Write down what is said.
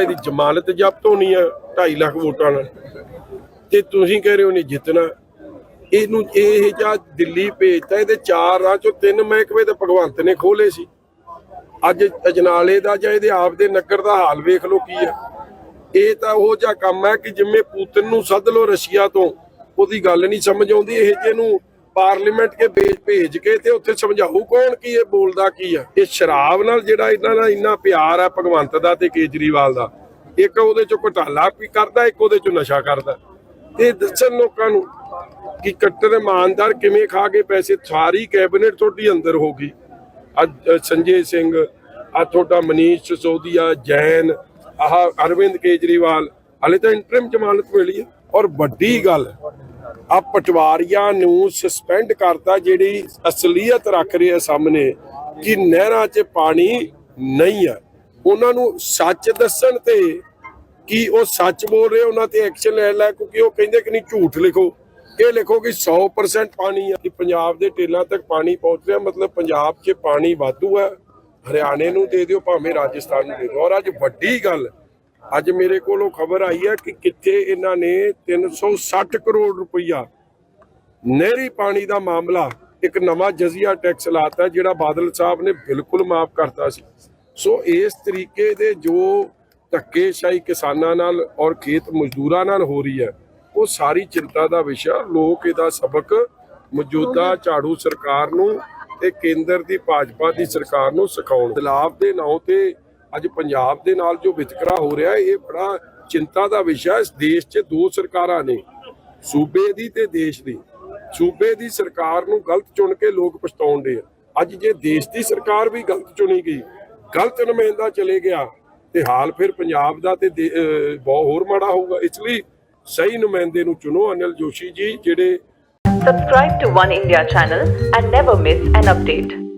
ਲੱਗਦਾ ਇਹਦੀ ਜ਼ਮਾਨਤ ਜ਼ਬਤ ਹੋਣੀ ਆ 2.5 ਲੱਖ ਵੋਟਾਂ ਨਾਲ। ਤੇ ਤੁਸੀਂ ਕਹਿ ਰਹੇ ਹੋ ਨਹੀਂ ਜਿੱਤਣਾ। ਇਹਨੂੰ ਇਹ ਜਾਂ ਦਿੱਲੀ ਭੇਜਤਾ, ਇਹਦੇ ਚਾਰ ਰਾਹ ਚੋਂ ਤਿੰਨ ਮਹਿਕਮੇ ਤੇ ਭਗਵੰਤ ਨੇ ਖੋਲੇ ਸੀ। ਅੱਜ ਅਜਨਾਲੇ ਦਾ ਜਾਂ ਇਹਦੇ ਆਪ ਦੇ ਨਗਰ ਦਾ ਹਾਲ ਵੇਖ ਲਓ ਕੀ ਹੈ ਇਹ ਤਾਂ ਉਹ ਜਿਹਾ ਕੰਮ ਹੈ ਕਿ ਜਿਵੇਂ ਪੂਤਨ ਨੂੰ ਸੱਦ ਲੋ ਰਸ਼ੀਆ ਤੋਂ, ਉਹਦੀ ਗੱਲ ਨਹੀਂ ਸਮਝ ਆਉਂਦੀ, ਇਹ ਜਿਹਨੂੰ ਪਾਰਲੀਮੈਂਟ ਕੇ ਭੇਜ ਭੇਜ ਕੇ ਤੇ ਉੱਥੇ ਸਮਝਾਊ ਕੌਣ ਕੀ ਇਹ ਬੋਲਦਾ ਕੀ ਆ ਇਹ ਸ਼ਰਾਬ ਨਾਲ ਜਿਹੜਾ ਇਹਨਾਂ ਦਾ ਇੰਨਾ ਪਿਆਰ ਆ ਭਗਵੰਤ ਦਾ ਤੇ ਕੇਜਰੀਵਾਲ ਦਾ, ਇੱਕ ਉਹਦੇ ਚੋਂ ਘਟਾਲਾ ਵੀ ਕਰਦਾ, ਇੱਕ ਉਹਦੇ ਚੋਂ ਨਸ਼ਾ ਕਰਦਾ। ਇਹ ਦੱਸਣ ਲੋਕਾਂ ਨੂੰ ਕਿ ਕੱਟਰ ਇਮਾਨਦਾਰ ਕਿਵੇਂ ਖਾ ਕੇ ਪੈਸੇ, ਸਾਰੀ ਕੈਬਨਿਟ ਤੁਹਾਡੀ ਅੰਦਰ ਹੋ ਗਈ। ਅੱਜ ਸੰਜੇ ਸਿੰਘ, ਆ ਤੁਹਾਡਾ ਮਨੀਸ਼ ਸਿਸੋਦੀਆ, ਜੈਨ, ਆਹ ਅਰਵਿੰਦ ਕੇਜਰੀਵਾਲ, ਹਲੇ ਤਾਂ ਇੰਟਰਮ ਜ਼ਮਾਨਤ ਮਿਲੀ ਹੈ। ਔਰ ਵੱਡੀ ਗੱਲ ਆ ਪਟਵਾਰੀਆਂ ਨੂੰ ਸਸਪੈਂਡ ਕਰਤਾ, ਜਿਹੜੀ ਅਸਲੀਅਤ ਰੱਖ ਰਹੀ ਹੈ ਸਾਹਮਣੇ ਕਿ ਨਹਿਰਾਂ 'ਚ ਪਾਣੀ ਨਹੀਂ ਹੈ ਉਹਨਾਂ ਨੂੰ ਸੱਚ ਦੱਸਣ ਤੇ ਕਿ ਉਹ ਸੱਚ ਬੋਲ ਰਹੇ, ਉਹਨਾਂ ਤੇ ਐਕਸ਼ਨ ਲੈ ਲੈ, ਕਿਉਂਕਿ ਉਹ ਕਹਿੰਦੇ ਕਿ ਨਹੀਂ, ਝੂਠ ਲਿਖੋ। ਇਹ ਲਿਖੋ ਕਿ 100% ਪਾਣੀ ਆ, ਕਿ ਪੰਜਾਬ ਦੇ ਟੇਲਾਂ ਤੱਕ ਪਾਣੀ ਪਹੁੰਚ ਰਿਹਾ, ਮਤਲਬ ਪੰਜਾਬ 'ਚ ਪਾਣੀ ਵਾਧੂ ਹੈ ਹਰਿਆਣੇ ਨੂੰ ਦੇ ਦਿਓ, ਭਾਵੇਂ ਰਾਜਸਥਾਨ ਨੂੰ ਦੇ ਦਿਓ। ਔਰ ਅੱਜ ਵੱਡੀ ਗੱਲ ਅੱਜ ਮੇਰੇ ਕੋਲੋਂ ਖਬਰ ਆਈ ਹੈ ਕਿ ਕਿੱਥੇ ਇਹਨਾਂ ਨੇ 360 ਕਰੋੜ ਰੁਪਈਆ ਨਹਿਰੀ ਪਾਣੀ ਦਾ ਮਾਮਲਾ ਇੱਕ ਨਵਾਂ ਜਜ਼ੀਆ ਟੈਕਸ ਲਾਤਾ ਜਿਹੜਾ ਬਾਦਲ ਸਾਹਿਬ ਨੇ ਬਿਲਕੁਲ ਮਾਫ ਕਰਤਾ ਸੀ। ਸੋ ਇਸ ਤਰੀਕੇ ਦੇ ਜੋ ਧੱਕੇਸ਼ਾਹੀ ਕਿਸਾਨਾਂ ਨਾਲ ਔਰ ਖੇਤ ਮਜ਼ਦੂਰਾਂ ਨਾਲ ਹੋ ਰਹੀ ਹੈ ਉਹ ਸਾਰੀ ਚਿੰਤਾ ਦਾ ਵਿਸ਼ਾ ਲੋਕ ਇਹਦਾ ਸਬਕ ਮੌਜੂਦਾ ਝਾੜੂ ਸਰਕਾਰ ਨੂੰ ਤੇ ਕੇਂਦਰ ਦੀ ਭਾਜਪਾ ਦੀ ਸਰਕਾਰ ਨੂੰ ਸਿਖਾਉਣ ਬਦਲਾਵ ਦੇ ਨਾਂ ਤੇ ਅੱਜ ਪੰਜਾਬ ਦੇ ਨਾਲ ਜੋ ਵਿਤਕਰਾ ਹੋ ਰਿਹਾ ਇਹ ਬੜਾ ਚਿੰਤਾ ਦਾ ਵਿਸ਼ਾ ਇਸ ਦੇਸ਼ 'ਚ ਦੋ ਸਰਕਾਰਾਂ ਨੇ, ਸੂਬੇ ਦੀ ਤੇ ਦੇਸ਼ ਦੀ। ਸੂਬੇ ਦੀ ਸਰਕਾਰ ਨੂੰ ਗਲਤ ਚੁਣ ਕੇ ਲੋਕ ਪਛਤਾਉਂਦੇ ਆ। ਅੱਜ ਜੇ ਦੇਸ਼ ਦੀ ਸਰਕਾਰ ਵੀ ਗਲਤ ਚੁਣੀ ਗਈ, ਗਲਤ ਨੁਮਾਇੰਦਾ ਚਲੇ ਗਿਆ, ਤੇ ਹਾਲ ਫਿਰ ਪੰਜਾਬ ਦਾ ਤੇ ਬਹੁਤ ਹੋਰ ਮਾੜਾ ਹੋਊਗਾ। ਇਸ ਲਈ ਸਹੀ ਨੁਮਾਇੰਦੇ ਨੂੰ ਚੁਣੋ ਅਨਿਲ ਜੋਸ਼ੀ ਜੀ, ਜਿਹੜੇ Subscribe to One India channel and never miss an update.